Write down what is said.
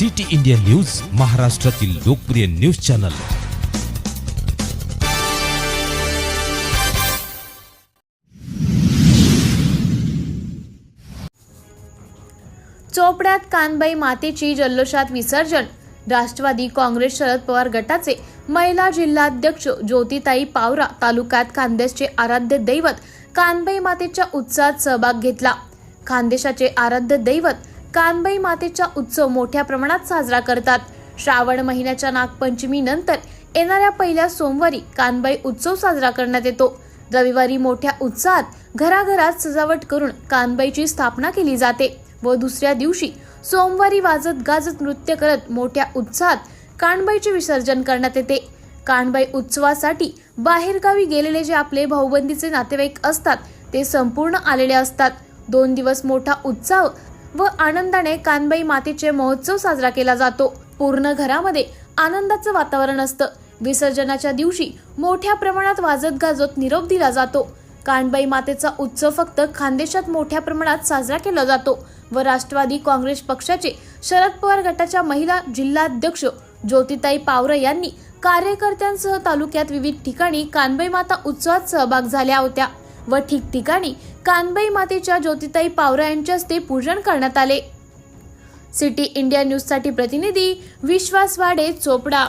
City India news महाराष्ट्रातील लोकप्रिय news channel. चोपड्यात Kanbai मातेची जल्लोषात विसर्जन. राष्ट्रवादी काँग्रेस शरद पवार गटाचे महिला जिल्हाध्यक्ष ज्योतिताई पावरा तालुक्यात खानदेशचे आराध्य दैवत कानबाई मातेच्या उत्साहात सहभाग घेतला. खानदेशाचे आराध्य दैवत कानबाई मातेचा उत्सव मोठ्या प्रमाणात साजरा करतात. श्रावण महिन्याच्या नागपंचमी नंतर येणाऱ्या पहिल्या सोमवारी कानबाई उत्सव साजरा करण्यात येतो. रविवारी मोठ्या उत्साहात घराघरात सजावट करून कानबाईची स्थापना केली जाते व दुसऱ्या दिवशी सोमवारी वाजत गाजत नृत्य करत मोठ्या उत्साहात कानबाईचे विसर्जन करण्यात येते. कानबाई उत्सवासाठी बाहेरगावी गेलेले जे आपले भाऊबंदीचे नातेवाईक असतात ते संपूर्ण आलेले असतात. दोन दिवस मोठा उत्साह व आनंदाने कानबाई मातेचे महोत्सव साजरा केला जातो. पूर्ण घरामध्ये आनंदाचं वातावरण असतं. विसर्जनाच्या दिवशी मोठ्या प्रमाणात वाजत गाजत निरोप दिला जातो. कानबाई मातेचा उत्सव फक्त खानदेशात मोठ्या प्रमाणात साजरा केला जातो व राष्ट्रवादी काँग्रेस पक्षाचे शरद पवार गटाच्या महिला जिल्हाध्यक्ष ज्योतिताई पावरे यांनी कार्यकर्त्यांसह तालुक्यात विविध ठिकाणी कानबाई माता उत्सवात सहभाग झाल्या होत्या. व ठिकठिकाणी कानबाई मातेच्या ज्योतिताई पावरा यांच्या हस्ते पूजन करण्यात आले. सिटी इंडिया न्यूजसाठी प्रतिनिधी विश्वास वाडे चोपडा.